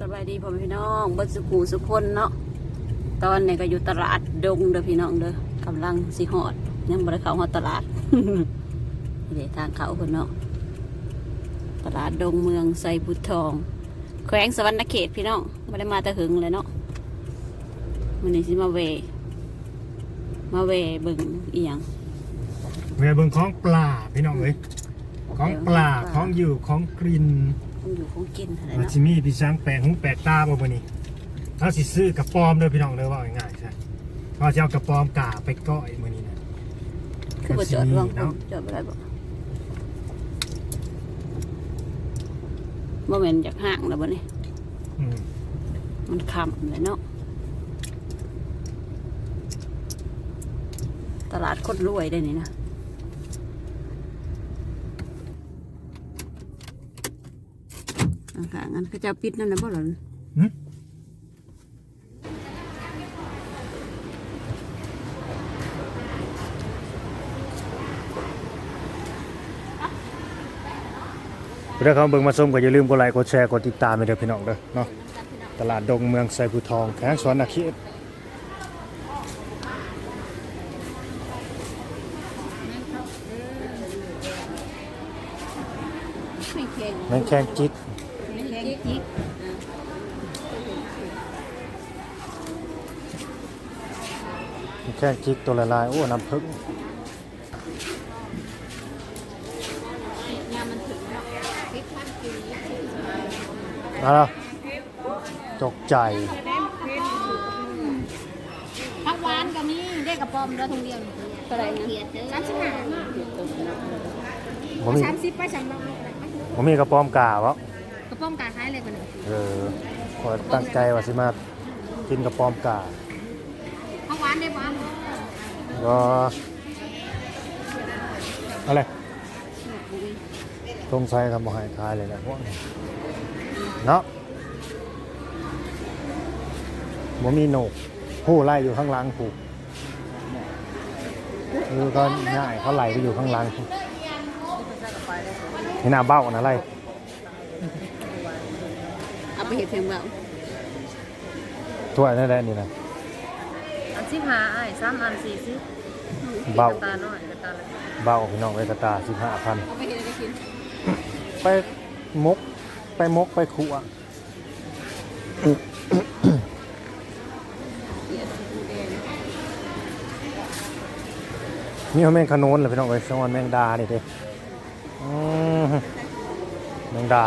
สบายดีพ่อแม่พี่น้องเบัดสุขูสุคนเนาะตอนนี้ก็อยู่ตลาดดงเด้อพี่น้องเด้อกำลังสิหอดยังบ่ได้เข้าฮอดตลาดนี่เด้ทางเขาเพิ่นเนาะตลาดดงเมืองไซบุตรทอง แขวงสวรรณเขตพี่น้องบ่ได้มาแต่หึงเลยเนาะมื้อนี้สิมาเว มาเวเบิ่งอีหยังเรือเบิ่งของปลาพี่น้องเอ้ยของปลาของปลาของอยู่ของกลิ่น คงอยู่คงกินอะไรมาเนาะชิมีพี่ช้างแปลงหูแปลกตาบ่มื้อนี้เราสิซื้อกระปอมเด้อพี่น้องเด้อว่าง่ายๆใช่เราจะเอากระปอมกาไปก้อยมื้อนี้นะคือบ่จอดว่างเนาะจอดบ่ได้บ่บ่แม่นจากห้างแล้วบ่นี่อืมมันคำเลยเนาะตลาดคนรวยได้นี่นะอ่า ค่ะงั้นก็จะปิดนั่นนะบ่หรอเรื่องเขาเบิ่งมาชมก็อย่าลืมกดไลค์กดแชร์กดติดตามไปเด้อพี่น้องเด้อเนาะตลาดดงเมืองไซบูทองแขวงสวนนาเขตไม่แมงแคงจิต จิกแมงแคงจิตตัวละลาย โอ้ น้ำผึ้งยามันถึงเนาะเอาล่ะตกใจผักหวานก็มีได้กระป๋อมเด้อทงเดียวนี่เท่าไหร่นะเขียดเด้อสามสิบห้าผมมีสามสิบไปสามร้อยผมมีกระป๋อมกาวะ กระป๋อมกาขายเลยกันหนึ่งเออขอตั้งใจว่าสิมากินกระป๋อมกาผักหวานได้บ้างก็อะไรตรงไซทำบ่ใหายคายเลยแหละพวกนี้เนาะผมมีโหนกผู้ไล่อยู่ข้างหล่างผูกคือก็ง่ายเขาไหลไปอยู่ข้างหล่างผูกนี่หน้าเบ้านะไรเอา ไปเห็ดเพียงเบาถ้วยนั่นแหละนี่นะอันสิบห้าไอ้สามอันสี่สิบเบ้าตาน้อยกระตาละเบ้าพี่น้องไว้กระตาสิบห้าพันเอาไปเห็ดอะไรกินไปมกไปมกไปขัวเดี๋ยวสีแดงนี่เขาแมงขนุนเหรอพี่น้องเอ้ยสงวนแมงดานี่เด้อืมแมงดา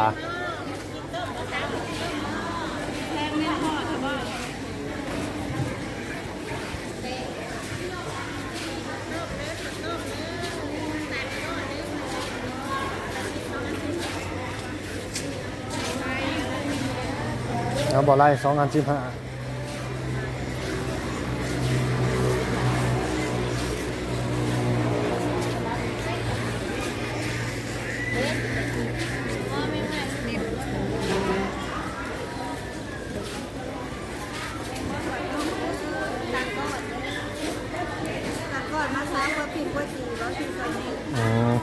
เอาบอกไล่สองอันสิบห้าก่อนมาช้าก็พิมพ์ว่าสี่ร้อยสี่สิบนี้อืม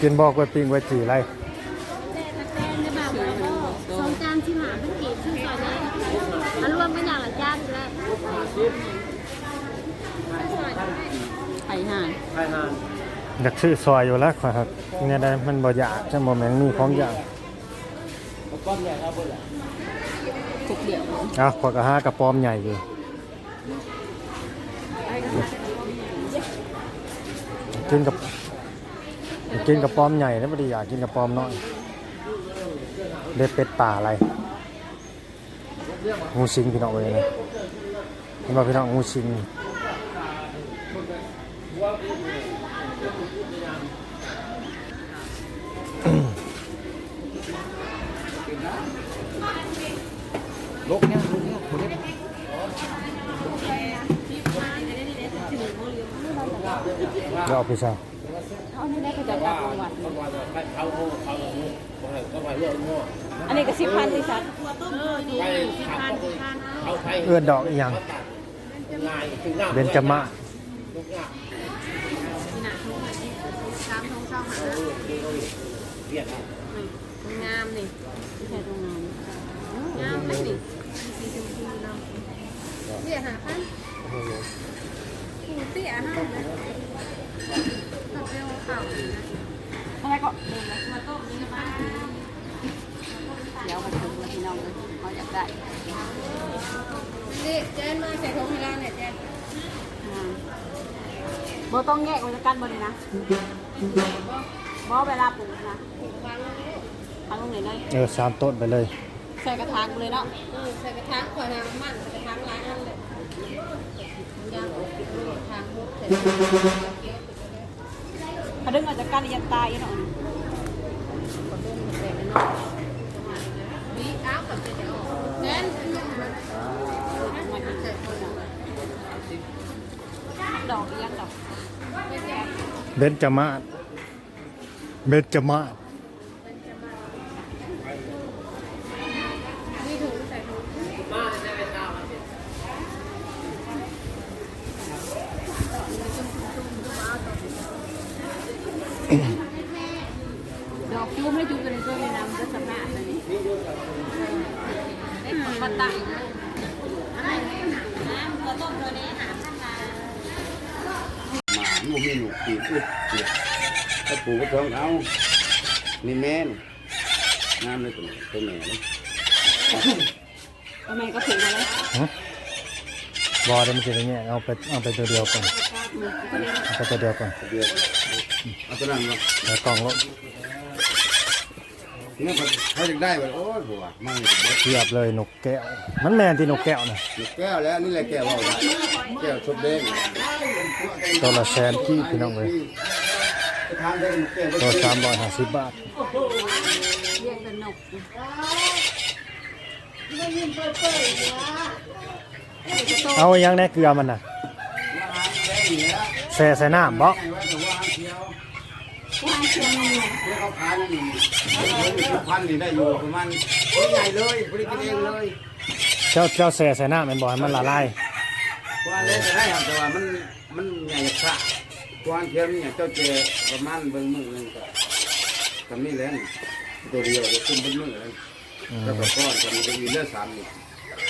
กินบอกไว้ปิ้งไว้จีไร ไม่อย่างละจานแล้วไข่ห่านอยากซื้อซอยอยู่แล้วครับเนี่ยได้มันบ่อยากจะบ่แม่งมีของอย่างทุกเดี่ยวอะขอกระห้ากระป๋อมใหญ่อยู่กินกับกินกระป๋อมใหญ่แล้วไม่ได้อยากกินกระป๋อมน้อยเด็ดเป็ดป่าอะไร งูสิงพี่น้องเลยนะเห็นว่าพี่น้องงูสิงแล้วเอาไปใส่ อันนี้ก็สิบพันที่สัตว์เอื้อนดอกอีหยังเบญจมาศสามทงช่องหางงามนี่ไม่ใช่ตรงนั้นนี่เตี้ยหาพันเตี้ยห้าเลยตัดเร็วเข่าอะไรก็เดินเลยมาต้มนี่มาเดี๋ยวมาถึงแล้วพี่น้องเลยเขาอยาก ได้นี่เจนมาใส่ถุงให้เราเนี่ยเจนอ่าบ่ต้องแยกไว้จากกันบ่นี่นะบ่เวลาปลูกนะวางลงนี่ทางตรงไหนเลยเออสามต้นไปเลย ใส่กระถางไปเลยเนาะอืมใส่กระถางขวดน้ำมันใส่กระถางหลายอันเลยยางกระถางมุกใส่กระถางเกี้ยวถ้าดึงออกจากกันยังตายอยู่เนาะ นี่อ้าวกับเดี๋ยวเจน ดอกยังดอก เบนจมาศเบนจมาศนี่ถุงใส่ถุงดอกจุ้มไม่จุ้มกันเลยก็มีน้ำจะสำนักอันนี้ได้ของบัตตายนะน้ำก็ต้มตัวนี้หาพันลา ห มาบ่มีหนูปีกอึดเปียกถ้าปลูกก็ท้องเอานี่แม่นงามเลยตัวนี้ตัวแม่เลยทำไมก็ถึงมาแล้วบอเดี๋ยวมันจะได้แง่เอาไปเอาไปตัวเดียวก่อนเอาไปตัวเดียวก่อนเดียวเอาตัวนั้นมาแล้วกล่องรถเนี่ยเขาเขาจะได้แบบโอ้ยบัวมันเลยเบิดเทียบเลยนกแก้ว มันแมนที่นกแก้วนะนี่แก้วแล้วนี่แหละแก้วว่าได้แก้วชดแดง ตัวละแสนที่พี่น้องเลยทานได้แก้วตัวสามร้อยห้าสิบบาทเรียกเป็นนกเอายังแน่เกลือมันน่ะแส่ใส่น้ำบ่เขาขายนี่พันนี่ได้อยู่ประมาณใหญ่เลยบริกินเองเลย เจ้าเจ้าแส่ใส่น้ำแมันบ่ให้มันละลายกวานเล่นได้ครับแต่ว่ามัน มันใหญ่กว่ากวานเทียมเนี่ยเจ้าเจประมาณเบิ่งมือนึงก็ทำนี่แหละตัวเดียวจะขึ้นเป็นมือเลยอืมแล้วก็ก้อนจะมีเป็นเลือดสามนี่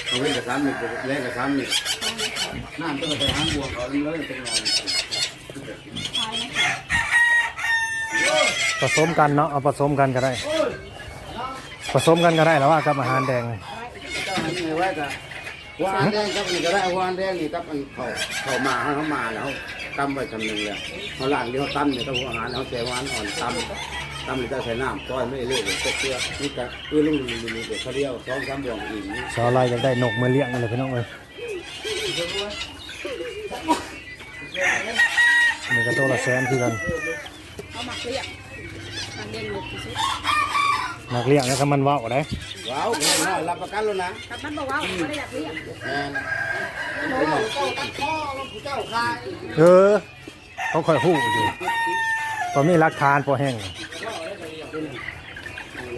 เอาไว้กับสามนี่แลกกับสามนี่น้ำต้องไปหางบวกเอาเลยเป็นไงผสมกันเนาะเอาผสมกันก็ได้ ผสมกันก็ได้แล้วว่ากับอาหารแดง เจ้าหันนี่ไว้กับ วานแดงกับนี่ก็ได้วานแดงนี่กับอันเขาเขามาเขามาแล้วตำไว้คำหนึ่งแล้วเขาล่างเดียวตำเนี่ยต้องอาหารเขาใส่วานอ่อนตำตำนี่จะใส่น้ำก้อยไม่เละเลยเกลือนี่ก็เออลุงลุงลุงเด็กเขาเดียวสองสามบวงอีกชาวลายอยากได้นกมาเลี้ยงเลยพี่น้องเลยนี่ก็ตัวละแสนคือกันเขาหมักเรียกมันเด่นนกที่สุด นักเลี้ยงแล้วก็มันเว่าได้ว้าวแน่นอนรับประกันแล้วนะแต่มันบอกว่าไม่ได้อยากเรียกแม่นเออเขาค่อยหู้อยู่ตอนนี้รักทานพอแห้ง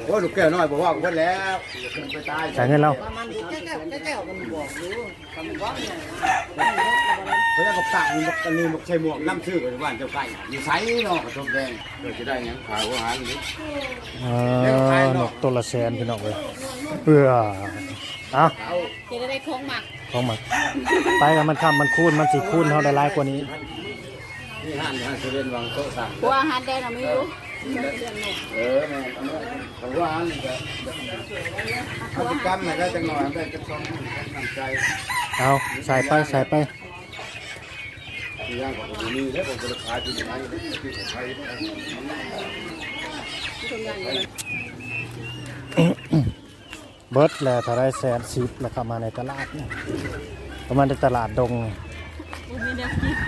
โอ้ลูกแก้วน้อยบอกว่าคนแล้วไปตายจ่ายเงินเราเขาจะกบตักมันบอกอันนี้บอกใช้หมวกน้ำชื่อกันบ้านเจ้าไก่อยู่ไซนอกกระทบแดงเดี๋ยวจะได้ยังขายอาหารนี้เออนกตัวละแสนพี่น้องเลยเพื่อเอาจะได้ได้โค้งหมักของมันไปกันมันคำมันคูณมันสิคูณเขาได้หลายกว่านี้นี่ห้านห้านเซเว่นวางโต๊ะสั่งหัวอาหารแดงเราไม่รู้ เออแม่ทำว่าห้านจะพฤติกรรมไหนได้จังหน่อยได้จะต้องตั้งใจเอาใส่ไปใส่ไปย่างของผมมีแล้วผมจะขายที่ไหนที่ไทยเบิร์ดแหล้วถ้าได้แสนสิบแล้วเข้ามาในตลาดเนี่ยประมาณในตลาดดง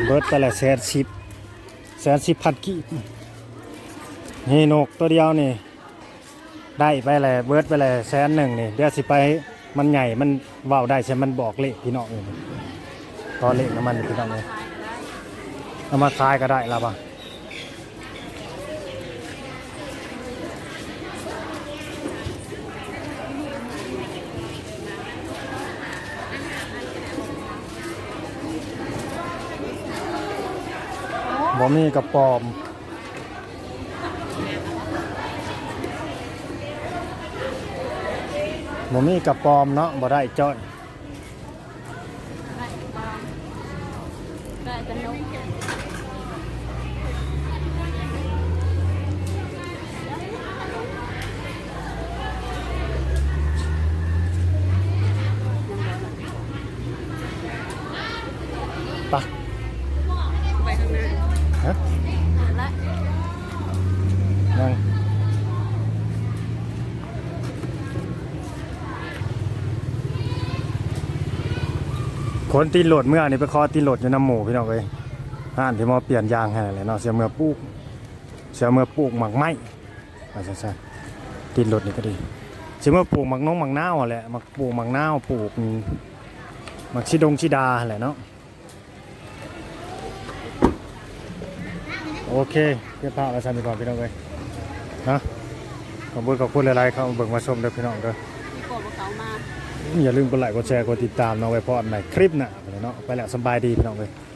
เบิร์ดแต่ละแสนสิบแสนสิบพันกีบ นี่นกตัวเดียวนี่ ได้ไปเลยเบิร์ดไปเลยแสนหนึ่งนี่เดี๋ยวสิไปมันใหญ่มันเว้าได้ใช่มันบอกเลขพี่น้องนี่ตอนเลขน้ำมันพี่น้องเลยเอามาขายก็ได้ล้วป่ะบ่มีกระปอม บ่มีกระปอมเนาะบ่ได้จ้อยได้บอลได้กันนกปะไปข้างหน้าฮะและนั่ง คนตีนโหลดเมื่อนี่ไปคอตีนโหลดอยู่น้ำหมูพี่น้องเอ้ยอ่านที่มาเปลี่ยนยางให้เลยเนาะเสียเมื่อปลูกเสียเมื่อปลูกหมักไม้ว่าซั่ตีนโหลดนี่ก็ดีเสียเมื่อปลูกหมักน้องหมักนาวแหละหมักปลูกหมักนาวปลูกหมักชิดงชิดาแหละเนาะโอเคเรียบร้อยแล้วสันก่อนพี่น้องเอ้ยนะขอบคุณขอบคุณหลายๆเข้าเบิ่งมาชมเด้อพี่น้องเด้อ อย่าลืมกดไลค์กดแชร์กดติดตามน้องไว้พอดใหม่คลิปหน้าไปเนาะไปแล้วสบายดีพี่น้องเลยไป